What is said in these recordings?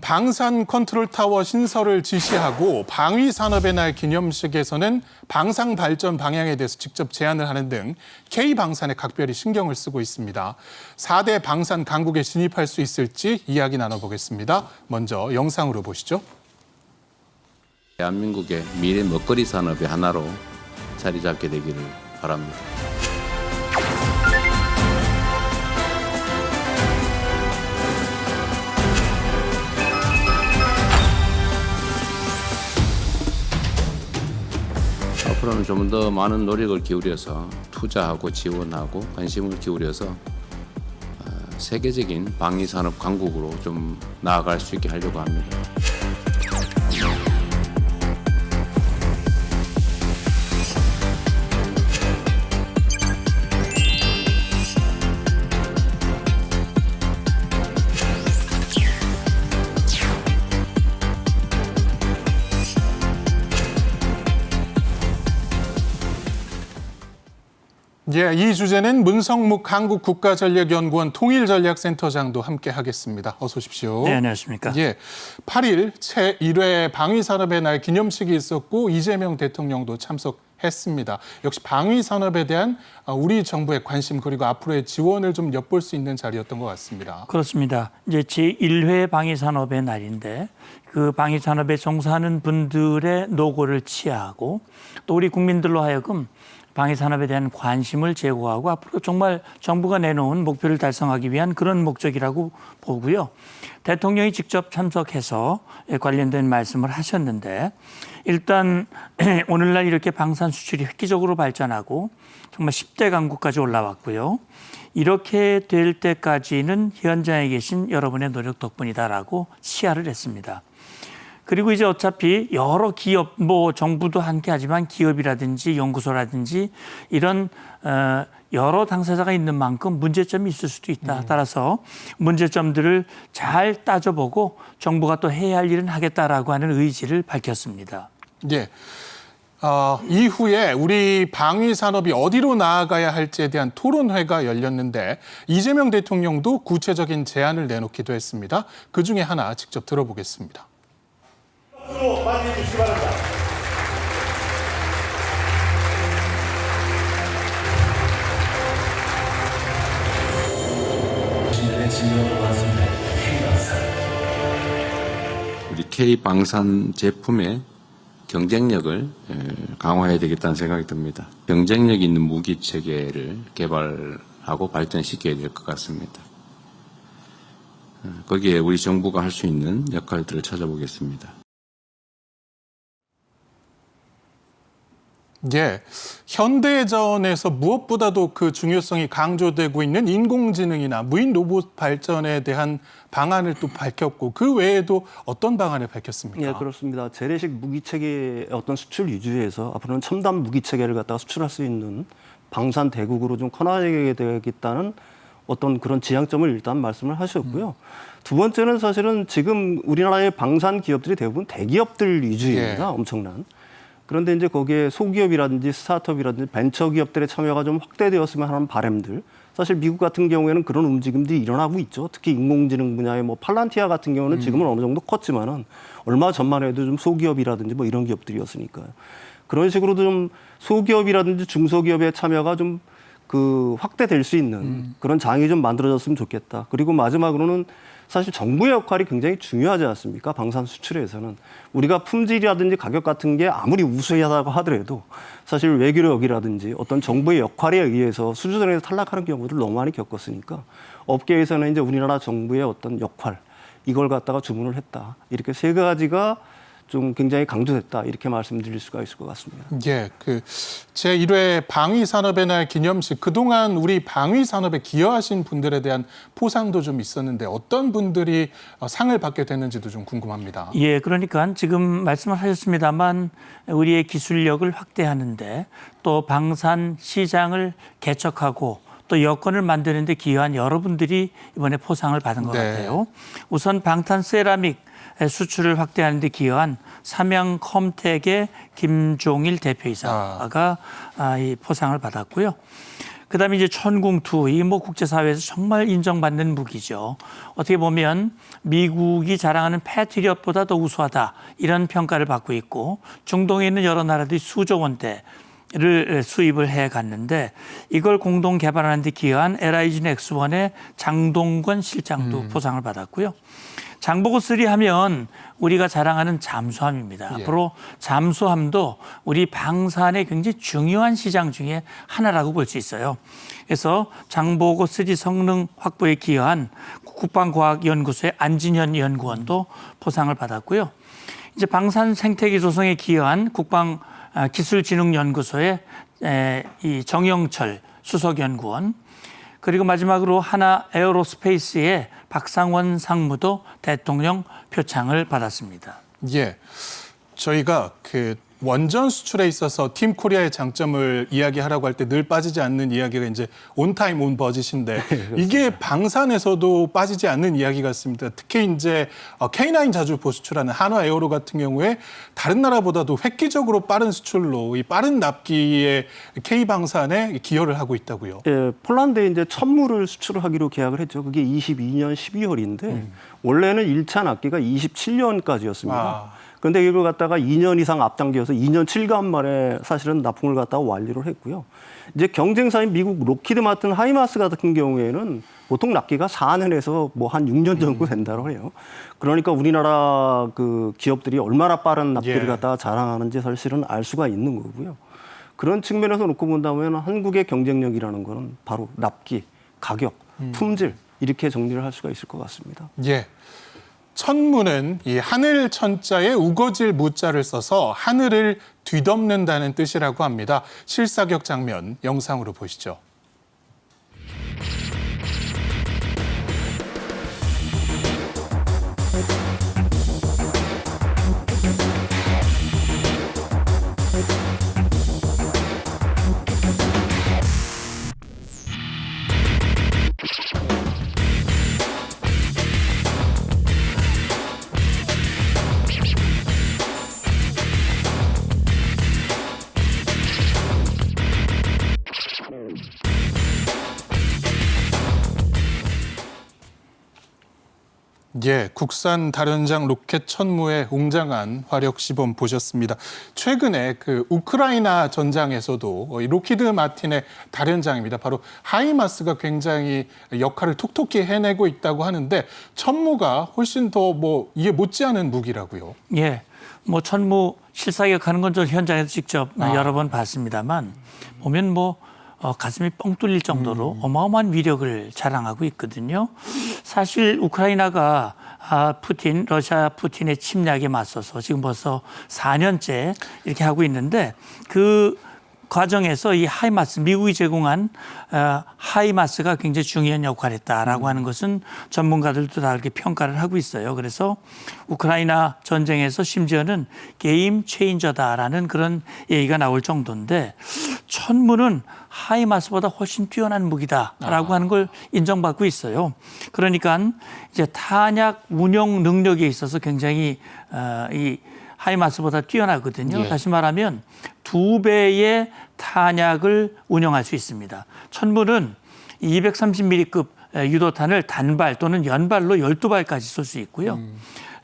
방산 컨트롤 타워 신설을 지시하고 방위 산업의 날 기념식에서는 방산 발전 방향에 대해서 직접 제안을 하는 등 K 방산에 각별히 신경을 쓰고 있습니다. 4대 방산 강국에 진입할 수 있을지 이야기 나눠보겠습니다. 먼저 영상으로 보시죠. 대한민국의 미래 먹거리 산업의 하나로 자리 잡게 되기를 바랍니다. 앞으로는 좀 더 많은 노력을 기울여서 투자하고 지원하고 관심을 기울여서 어, 세계적인 방위 산업 강국으로 좀 나아갈 수 있게 하려고 합니다. 예, 이 주제는 문성묵 한국국가전략연구원 통일전략센터장도 함께 하겠습니다. 어서 오십시오. 네, 안녕하십니까. 예, 8일 제1회 방위산업의 날 기념식이 있었고 이재명 대통령도 참석했습니다. 역시 방위산업에 대한 아, 우리 정부의 관심 그리고 앞으로의 지원을 좀 엿볼 수 있는 자리였던 것 같습니다. 그렇습니다. 이제 제1회 방위산업의 날인데 그 방위산업에 종사하는 분들의 노고를 치하하고 또 우리 국민들로 하여금 방위 산업에 대한 관심을 제고하고 앞으로 정말 정부가 내놓은 목표를 달성하기 위한 그런 목적이라고 보고요. 대통령이 직접 참석해서 관련된 말씀을 하셨는데 일단 오늘날 이렇게 방산 수출이 획기적으로 발전하고 정말 10대 강국까지 올라왔고요. 이렇게 될 때까지는 현장에 계신 여러분의 노력 덕분이다라고 시하를 했습니다. 그리고 이제 어차피 여러 기업, 뭐 정부도 함께 하지만 기업이라든지 연구소라든지 이런 어, 여러 당사자가 있는 만큼 문제점이 있을 수도 있다. 따라서 문제점들을 잘 따져보고 정부가 또 해야 할 일은 하겠다라고 하는 의지를 밝혔습니다. 예. 어, 이후에 우리 방위 산업이 어디로 나아가야 할지에 대한 토론회가 열렸는데 이재명 대통령도 구체적인 제안을 내놓기도 했습니다. 그 중에 하나 직접 들어보겠습니다. 박수로 맞이해 주시기 바랍니다. 우리 K 방산 제품의 경쟁력을 에, 강화해야 되겠다는 생각이 듭니다. 경쟁력 있는 무기 체계를 개발하고 발전시켜야 될 것 같습니다. 어, 거기에 우리 정부가 할 수 있는 역할들을 찾아보겠습니다. 예. 현대전에서 무엇보다도 그 중요성이 강조되고 있는 인공지능이나 무인 로봇 발전에 대한 방안을 또 밝혔고 그 외에도 어떤 방안을 밝혔습니까? 예, 그렇습니다. 재래식 무기 체계의 어떤 수출 위주에서 앞으로는 첨단 무기 체계를 갖다가 수출할 수 있는 방산 대국으로 좀 커나게 되겠다는 어떤 그런 지향점을 일단 말씀을 하셨고요. 두 번째는 사실은 지금 우리나라의 방산 기업들이 대부분 대기업들 위주입니다. 예. 엄청난. 그런데 이제 거기에 소기업이라든지 스타트업이라든지 벤처 기업들의 참여가 좀 확대되었으면 하는 바람들. 사실 미국 같은 경우에는 그런 움직임들이 일어나고 있죠. 특히 인공지능 분야의 뭐 팔란티아 같은 경우는 지금은 어느 정도 컸지만은 얼마 전만 해도 좀 소기업이라든지 뭐 이런 기업들이었으니까요. 그런 식으로도 좀 소기업이라든지 중소기업의 참여가 좀 그 확대될 수 있는 그런 장이 좀 만들어졌으면 좋겠다. 그리고 마지막으로는 사실 정부의 역할이 굉장히 중요하지 않습니까? 방산 수출에서는 우리가 품질이라든지 가격 같은 게 아무리 우수하다고 하더라도 사실 외교력이라든지 어떤 정부의 역할에 의해서 수주전에서 탈락하는 경우들을 너무 많이 겪었으니까 업계에서는 이제 우리나라 정부의 어떤 역할 이걸 갖다가 주문을 했다. 이렇게 세 가지가 좀 굉장히 강조됐다. 이렇게 말씀드릴 수가 있을 것 같습니다. 예, 그 제 1회 방위 산업의 날 기념식 그동안 우리 방위 산업에 기여하신 분들에 대한 포상도 좀 있었는데 어떤 분들이 어, 상을 받게 됐는지도 좀 궁금합니다. 예, 그러니까 지금 말씀을 하셨습니다만 우리의 기술력을 확대하는데 또 방산 시장을 개척하고 또 여건을 만드는 데 기여한 여러분들이 이번에 포상을 받은 것 네. 같아요. 우선 방탄 세라믹 수출을 확대하는 데 기여한 삼양 컴텍의 김종일 대표이사가 아, 이 포상을 받았고요. 그다음에 이제 천궁투 이 뭐 국제사회에서 정말 인정받는 무기죠. 어떻게 보면 미국이 자랑하는 패트리엇보다 더 우수하다 이런 평가를 받고 있고 중동에 있는 여러 나라들이 수조 원대 를 수입을 해 갔는데 이걸 공동 개발하는 데 기여한 LIG 넥스원의 장동건 실장도 포상을 받았고요. 장보고 3 하면 우리가 자랑하는 잠수함입니다. 예. 앞으로 잠수함도 우리 방산의 굉장히 중요한 시장 중에 하나라고 볼 수 있어요. 그래서 장보고 3 성능 확보에 기여한 국방과학연구소의 안진현 연구원도 포상을 받았고요. 이제 방산 생태계 조성에 기여한 국방 아, 기술진흥연구소의 에, 이 정영철 수석연구원 그리고 마지막으로 하나 에어로스페이스의 박상원 상무도 대통령 표창을 받았습니다. 예. 저희가 그 원전 수출에 있어서 팀 코리아의 장점을 이야기하라고 할 때 늘 빠지지 않는 이야기가 이제 온타임 온 버짓인데 이게 방산에서도 빠지지 않는 이야기 같습니다. 특히 이제 어, K9 자주포 수출하는 한화 에어로 같은 경우에 다른 나라보다도 획기적으로 빠른 수출로 이 빠른 납기에 K 방산에 기여를 하고 있다고요. 예, 폴란드에 이제 천물을 수출하기로 계약을 했죠. 그게 22년 12월인데 원래는 1차 납기가 27년까지였습니다. 아. 그런데 이걸 갖다가 2년 이상 앞당겨서 2년 7개월 만에 사실은 납품을 갖다가 완료를 했고요. 이제 경쟁사인 미국 로키드 마튼 하이마스 같은 경우에는 보통 납기가 4년에서 뭐 한 6년 정도 된다고 해요. 그러니까 우리나라 그 기업들이 얼마나 빠른 납기를 예. 갖다가 자랑하는지 사실은 알 수가 있는 거고요. 그런 측면에서 놓고 본다면 한국의 경쟁력이라는 거는 바로 납기, 가격, 품질 이렇게 정리를 할 수가 있을 것 같습니다. 예. 천무는 이 하늘 천자에 우거질 무자를 써서 하늘을 뒤덮는다는 뜻이라고 합니다. 실사격 장면 영상으로 보시죠. 예, 국산 다련장 로켓 천무의 웅장한 화력 시범 보셨습니다. 최근에 그 우크라이나 전장에서도 이 로키드 마틴의 다련장입니다. 바로 하이마스가 굉장히 역할을 톡톡히 해내고 있다고 하는데 천무가 훨씬 더 뭐 이게 못지않은 무기라고요. 예. 뭐 천무 실사격 하는 건 저 현장에서 직접 아. 여러 번 봤습니다만 보면 뭐 어, 가슴이 뻥 뚫릴 정도로 음. 어마어마한 위력을 자랑하고 있거든요. 사실 우크라이나가 아, 푸틴, 러시아 푸틴의 침략에 맞서서 지금 벌써 4년째 이렇게 하고 있는데 그 과정에서 이 하이마스 미국이 제공한 어, 하이마스가 굉장히 중요한 역할을 했다라고 하는 것은 전문가들도 다 이렇게 평가를 하고 있어요. 그래서 우크라이나 전쟁에서 심지어는 게임 체인저다라는 그런 얘기가 나올 정도인데 천문은 하이마스보다 훨씬 뛰어난 무기다라고 하는 걸 인정받고 있어요. 그러니까 이제 탄약 운영 능력에 있어서 굉장히 어, 이 하이마스보다 뛰어나거든요. 예. 다시 말하면 두 배의 탄약을 운영할 수 있습니다. 천문은 230mm급 유도탄을 단발 또는 연발로 12발까지 쏠 수 있고요.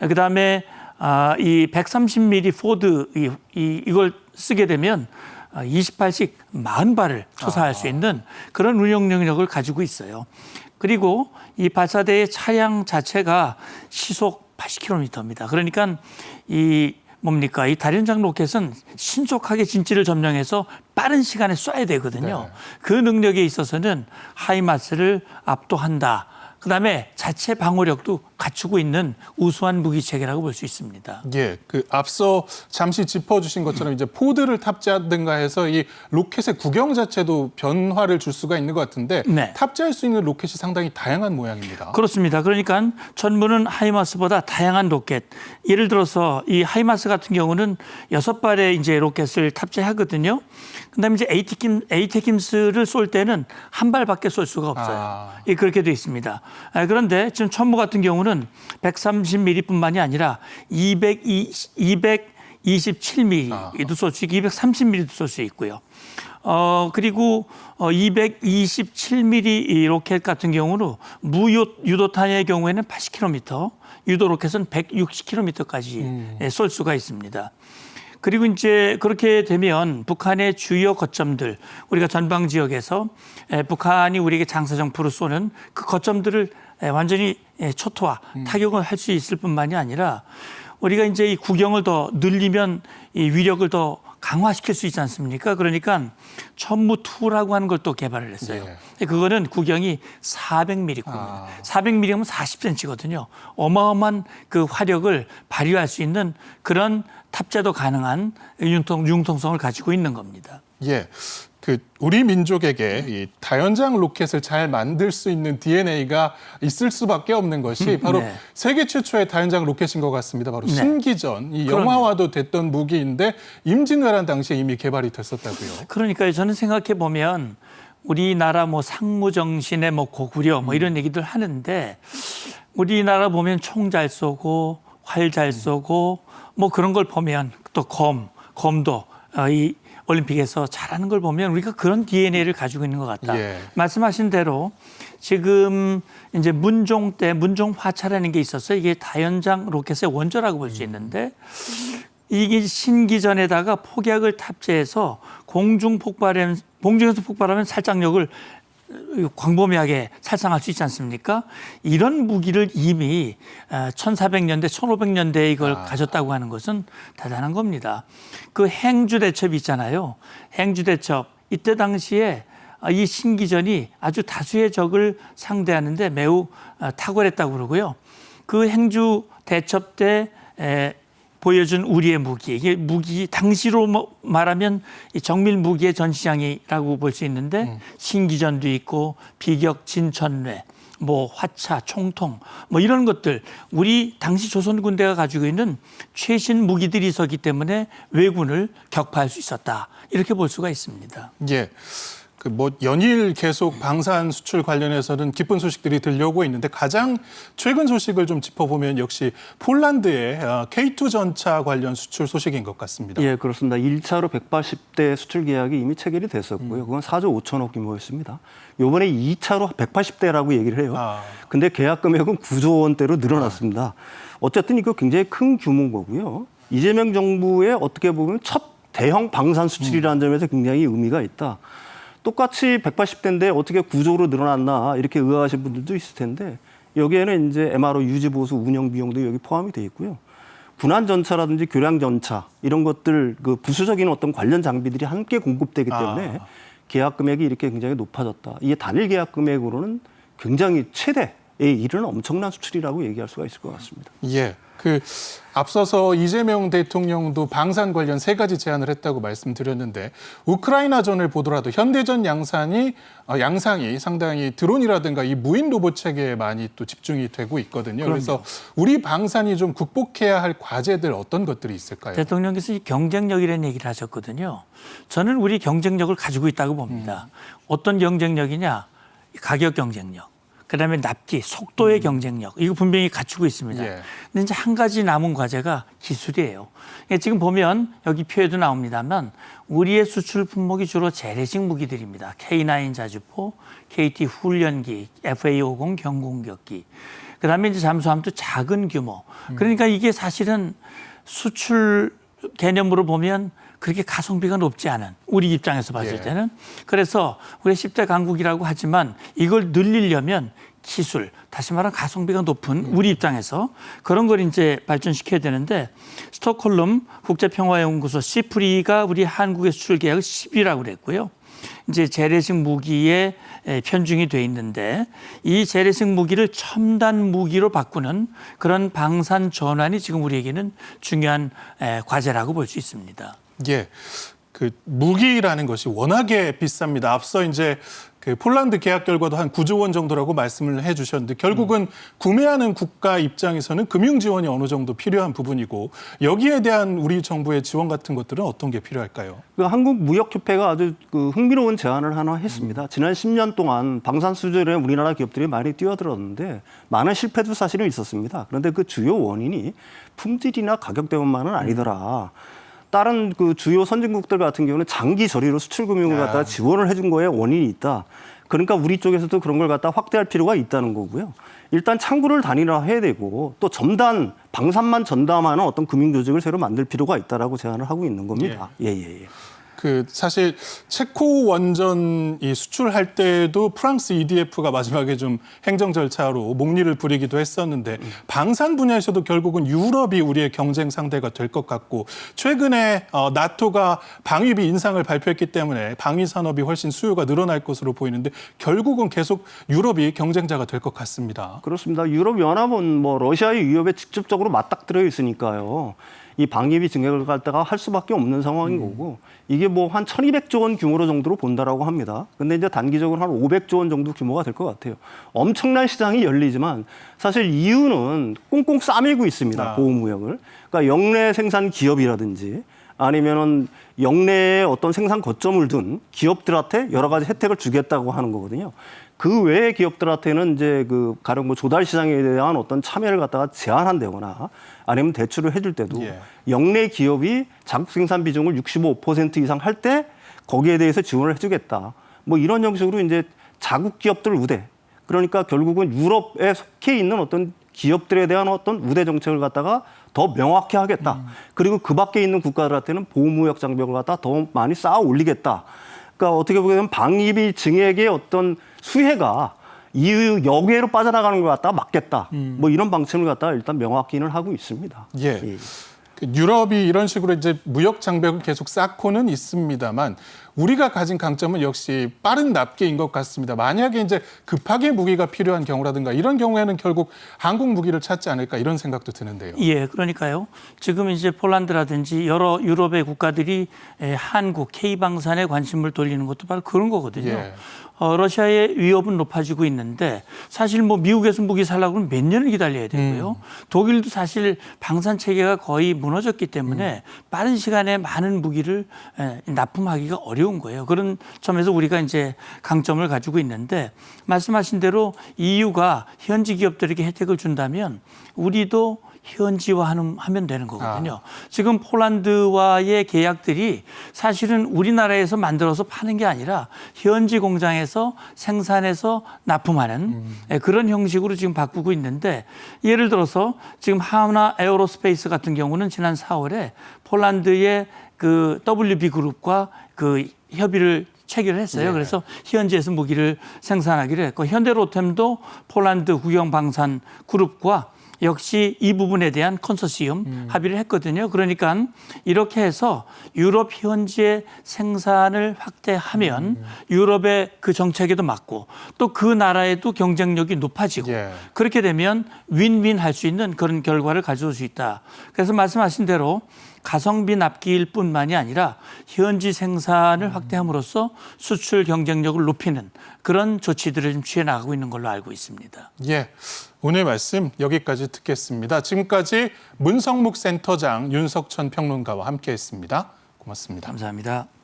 그다음에 아, 이 130mm 포드 이, 이, 이걸 쓰게 되면 28씩 40발을 투사할 수 있는 그런 운영 능력을 가지고 있어요. 그리고 이 발사대의 차량 자체가 시속 80km입니다. 그러니까 이 뭡니까 이 다련장 로켓은 신속하게 진지를 점령해서 빠른 시간에 쏴야 되거든요. 네. 그 능력에 있어서는 하이마스를 압도한다. 그다음에 자체 방어력도 갖추고 있는 우수한 무기 체계라고 볼 수 있습니다. 예, 그 앞서 잠시 짚어주신 것처럼 이제 포드를 탑재하든가 해서 이 로켓의 구경 자체도 변화를 줄 수가 있는 것 같은데 네. 탑재할 수 있는 로켓이 상당히 다양한 모양입니다. 그렇습니다. 그러니까 전문은 하이마스보다 다양한 로켓. 예를 들어서 이 하이마스 같은 경우는 여섯 발의 이제 로켓을 탑재하거든요. 그다음에 이제 에이티킴 에이테킴스를 쏠 때는 한 발밖에 쏠 수가 없어요. 아. 예, 그렇게 돼 있습니다. 아, 그런데 지금 천무 같은 경우는 130mm뿐만이 아니라 220, 227mm도 쏠 수 있고 230mm도 쏠 수 있고요. 어, 그리고 어, 227mm 이 로켓 같은 경우는 무유 유도탄의 경우에는 80km, 유도 로켓은 160km까지 쏠 수가 있습니다. 그리고 이제 그렇게 되면 북한의 주요 거점들 우리가 전방 지역에서 에, 북한이 우리에게 장사 정포로 쏘는 그 거점들을 에, 완전히 에, 초토화 타격을 할 수 있을 뿐만이 아니라 우리가 이제 이 구경을 더 늘리면 이 위력을 더 강화시킬 수 있지 않습니까? 그러니까 천무투라고 하는 걸 또 개발을 했어요. 그거는 구경이 400mm 굽니다. 아. 400mm면 40cm거든요. 어마어마한 그 화력을 발휘할 수 있는 그런 탑재도 가능한 융통, 융통성을 가지고 있는 겁니다. 예. 그 우리 민족에게 이 다연장 로켓을 잘 만들 수 있는 DNA가 있을 수밖에 없는 것이 바로 네. 세계 최초의 다연장 로켓인 것 같습니다. 바로 네. 신기전, 이 그럼요. 영화화도 됐던 무기인데 임진왜란 당시에 이미 개발이 됐었다고요. 그러니까 저는 생각해 보면 우리나라 뭐 상무 정신의 뭐 고구려 뭐 이런 얘기들 하는데 우리나라 보면 총 잘 쏘고 활 잘 쏘고 뭐 그런 걸 보면 또 검, 검도 어, 이 올림픽에서 잘하는 걸 보면 우리가 그런 DNA를 가지고 있는 것 같다. 예. 말씀하신 대로 지금 이제 문종 때 문종 화차라는 게 있었어요. 이게 다연장 로켓의 원조라고 볼 수 있는데 이게 신기전에다가 폭약을 탑재해서 공중 폭발하면 공중에서 폭발하면 살짝력을 광범위하게 살상할 수 있지 않습니까? 이런 무기를 이미 1400년대, 1500년대에 이걸 가졌다고 하는 것은 대단한 겁니다. 그 행주 대첩 있잖아요. 행주 대첩 이때 당시에 아, 이 신기전이 아주 다수의 적을 상대하는데 매우 어, 탁월했다고 그러고요. 그 행주 대첩 때 에, 보여준 우리의 무기 이게 무기 당시로 뭐 말하면 이 정밀 무기의 전시장이라고 볼 수 있는데 신기전도 있고 비격 진천뢰 뭐 화차 총통 뭐 이런 것들 우리 당시 조선 군대가 가지고 있는 최신 무기들이 있었기 때문에 왜군을 격파할 수 있었다 이렇게 볼 수가 있습니다. 예. 그 뭐 연일 계속 방산 수출 관련해서는 기쁜 소식들이 들려오고 있는데 가장 최근 소식을 좀 짚어보면 역시 폴란드의 어, K2 전차 관련 수출 소식인 것 같습니다. 예, 그렇습니다. 1차로 180대 수출 계약이 이미 체결이 됐었고요. 그건 4조 5천억 규모였습니다. 요번에 2차로 180대라고 얘기를 해요. 아. 근데 계약 금액은 9조 원대로 늘어났습니다. 어쨌든 이거 굉장히 큰 규모인 거고요. 이재명 정부의 어떻게 보면 첫 대형 방산 수출이라는 점에서 굉장히 의미가 있다. 똑같이 180대인데 어떻게 구조로 늘어났나 이렇게 의아하신 분들도 있을 텐데 여기에는 이제 MRO 유지 보수 운영 비용도 여기 포함이 돼 있고요. 군안 전차라든지 교량 전차 이런 것들 그 부수적인 어떤 관련 장비들이 함께 공급되기 때문에 아. 계약 금액이 이렇게 굉장히 높아졌다. 이게 단일 계약 금액으로는 굉장히 최대에 이르는 엄청난 수출이라고 얘기할 수가 있을 것 같습니다. 예. 그 앞서서 이재명 대통령도 방산 관련 세 가지 제안을 했다고 말씀드렸는데 우크라이나전을 보더라도 현대전 양산이 어, 양상이 상당히 드론이라든가 이 무인 로봇 체계에 많이 또 집중이 되고 있거든요. 그래서 우리 방산이 좀 극복해야 할 과제들 어떤 것들이 있을까요? 대통령께서 이 경쟁력이라는 얘기를 하셨거든요. 저는 우리 경쟁력을 가지고 있다고 봅니다. 어떤 경쟁력이냐? 가격 경쟁력. 그다음에 납기, 속도의 경쟁력. 이거 분명히 갖추고 있습니다. 예. 근데 이제 한 가지 남은 과제가 기술이에요. 예, 지금 보면 여기 표에도 나옵니다만 우리의 수출 품목이 주로 재래식 무기들입니다. K9 자주포, KT 훈련기, FA50 경공격기. 그다음에 이제 잠수함도 작은 규모. 그러니까 이게 사실은 수출 개념으로 보면 그렇게 가성비가 높지 않은 우리 입장에서 봤을 예. 때는 그래서 우리 10대 강국이라고 하지만 이걸 늘리려면 기술, 다시 말하면 가성비가 높은 우리 입장에서 그런 걸 이제 발전시켜야 되는데 스톡홀름 국제평화연구소 시프리가 우리 한국의 수출 계약을 10이라고 그랬고요. 이제 재래식 무기에 에, 편중이 돼 있는데 이 재래식 무기를 첨단 무기로 바꾸는 그런 방산 전환이 지금 우리에게는 중요한 에, 과제라고 볼 수 있습니다. 예. 그 무기라는 것이 워낙에 비쌉니다. 앞서 이제 그 폴란드 계약 결과도 한 9조 원 정도라고 말씀을 해 주셨는데 결국은 구매하는 국가 입장에서는 금융 지원이 어느 정도 필요한 부분이고 여기에 대한 우리 정부의 지원 같은 것들은 어떤 게 필요할까요? 그 한국 무역협회가 아주 그 흥미로운 제안을 하나 했습니다. 지난 10년 동안 방산 수출에 우리나라 기업들이 많이 뛰어들었는데 많은 실패도 사실은 있었습니다. 그런데 그 주요 원인이 품질이나 가격 때문만은 아니더라. 다른 그 주요 선진국들 같은 경우는 장기 저리로 수출 금융을 갖다가 지원을 해준 거에 원인이 있다. 그러니까 우리 쪽에서도 그런 걸 갖다 확대할 필요가 있다는 거고요. 일단 창구를 단일화 해야 되고 또 점단 방산만 전담하는 어떤 금융 조직을 새로 만들 필요가 있다라고 제안을 하고 있는 겁니다. 예, 예, 예. 그 사실 체코 원전 이 수출할 때도 프랑스 EDF가 마지막에 좀 행정 절차로 목리를 부리기도 했었는데 방산 분야에서도 결국은 유럽이 우리의 경쟁 상대가 될 것 같고 최근에 어, 나토가 방위비 인상을 발표했기 때문에 방위 산업이 훨씬 수요가 늘어날 것으로 보이는데 결국은 계속 유럽이 경쟁자가 될 것 같습니다. 그렇습니다. 유럽 연합은 뭐 러시아의 위협에 직접적으로 맞닥뜨려 있으니까요. 이 방위비 증액을 갖다가 할 수밖에 없는 상황인 거고 이게 뭐 한 1,200조 원 규모로 정도로 본다라고 합니다. 근데 이제 단기적으로 한 500조 원 정도 규모가 될 것 같아요. 엄청난 시장이 열리지만 사실 이유는 꽁꽁 싸매고 있습니다. 아. 보호무역을. 그러니까 영내 생산 기업이라든지 아니면은 영내에 어떤 생산 거점을 둔 기업들한테 여러 가지 혜택을 주겠다고 하는 거거든요. 그 외의 기업들한테는 이제 그 가령 뭐 조달 시장에 대한 어떤 참여를 갖다가 제한한다거나 아니면 대출을 해줄 때도 예. 영내 기업이 자국 생산 비중을 65% 이상 할 때 거기에 대해서 지원을 해주겠다. 뭐 이런 형식으로 이제 자국 기업들 우대. 그러니까 결국은 유럽에 속해 있는 어떤 기업들에 대한 어떤 우대 정책을 갖다가 더 명확히 하겠다. 그리고 그 밖에 있는 국가들한테는 보호무역 장벽을 갖다 더 많이 쌓아 올리겠다. 그러니까 어떻게 보면 방위비 증액의 어떤 수혜가 이유 여기로 빠져나가는 것 갖다가 막겠다. 뭐 이런 방침을 갖다가 일단 명확히는 하고 있습니다. 예. 그 유럽이 이런 식으로 이제 무역 장벽을 계속 쌓고는 있습니다만 우리가 가진 강점은 역시 빠른 납기인 것 같습니다. 만약에 이제 급하게 무기가 필요한 경우라든가 이런 경우에는 결국 한국 무기를 찾지 않을까 이런 생각도 드는데요. 예, 그러니까요. 지금 이제 폴란드라든지 여러 유럽의 국가들이 에, 한국 K 방산에 관심을 돌리는 것도 바로 그런 거거든요. 예. 어, 러시아의 위협은 높아지고 있는데 사실 뭐 미국에서 무기 살라고 그러면 몇 년을 기다려야 되고요. 독일도 사실 방산 체계가 거의 무너졌기 때문에 빠른 시간에 많은 무기를 에, 납품하기가 어려운 거예요. 그런 점에서 우리가 이제 강점을 가지고 있는데 말씀하신 대로 EU가 현지 기업들에게 혜택을 준다면 우리도 현지화하는 하면 되는 거거든요. 지금 폴란드와의 계약들이 사실은 우리나라에서 만들어서 파는 게 아니라 현지 공장에서 생산해서 납품하는 예, 그런 형식으로 지금 바꾸고 있는데 예를 들어서 지금 하나 에어로스페이스 같은 경우는 지난 4월에 폴란드의 그 WB 그룹과 그 협의를 체결을 했어요. 그래서 현지에서 무기를 생산하기로 했고 현대로템도 폴란드 국영 방산 그룹과 역시 이 부분에 대한 컨소시엄 합의를 했거든요. 그러니까 이렇게 해서 유럽 현지의 생산을 확대하면 유럽의 그 정책에도 맞고 또 그 나라에도 경쟁력이 높아지고 예. 그렇게 되면 윈윈 할 수 있는 그런 결과를 가져올 수 있다. 그래서 말씀하신 대로 가성비 납기일 뿐만이 아니라 현지 생산을 확대함으로써 수출 경쟁력을 높이는 그런 조치들을 좀 취해 나가고 있는 걸로 알고 있습니다. 예. 오늘 말씀 여기까지 듣겠습니다. 지금까지 문성묵 센터장 윤석천 평론가와 함께 했습니다. 고맙습니다. 감사합니다.